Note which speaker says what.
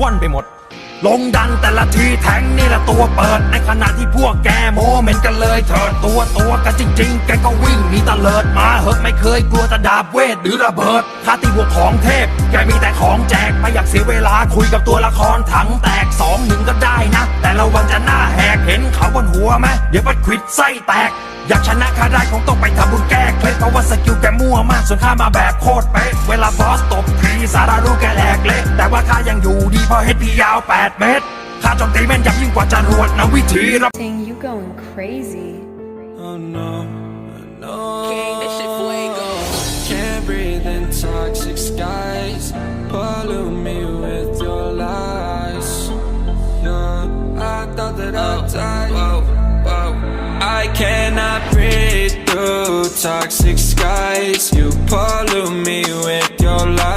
Speaker 1: ว่อนไปหมด ลงดันแต่ละทีแทงนี่แหละตัวเปิด ในขณะที่พวกแกโมเมนต์กันเลยเถิดตัวตัวกันจริง ๆ แกก็วิ่งหนีตะเลิดมาเหอะไม่เคยกลัวตะดาบเวทหรือระเบิดคาติบวกของเทพ แกมีแต่ของแจกไม่อยากเสียเวลาคุยกับตัวละครถังแตกสองหนึ่งก็ได้นะ แต่ระวังจะหน้าแหกเห็นเขาบนหัวไหมเดี๋ยวปัดควิดไส้แตก อยากชนะข้าได้คงต้องไปทำบุญแก้เคล็ด ส่วนข้ามาแบบโคตรเป๊ะเวลาบอสตบทีสารารู้แกแหลกเละแต่ว่าข้ายังอยู่ดีเพราะเฮดพียาว 8 เมตรข้าโจมตีแม่นยำยิ่งกว่าจรวดนะวิธีรับ
Speaker 2: Dang, you going crazy.
Speaker 3: Oh no, no.
Speaker 4: King, this shit fuego.
Speaker 3: Can't breathe in toxic skies. Pollute me with your lies. Yeah, I thought that I'd die. I cannot breathe through toxic you pollute me with your lies.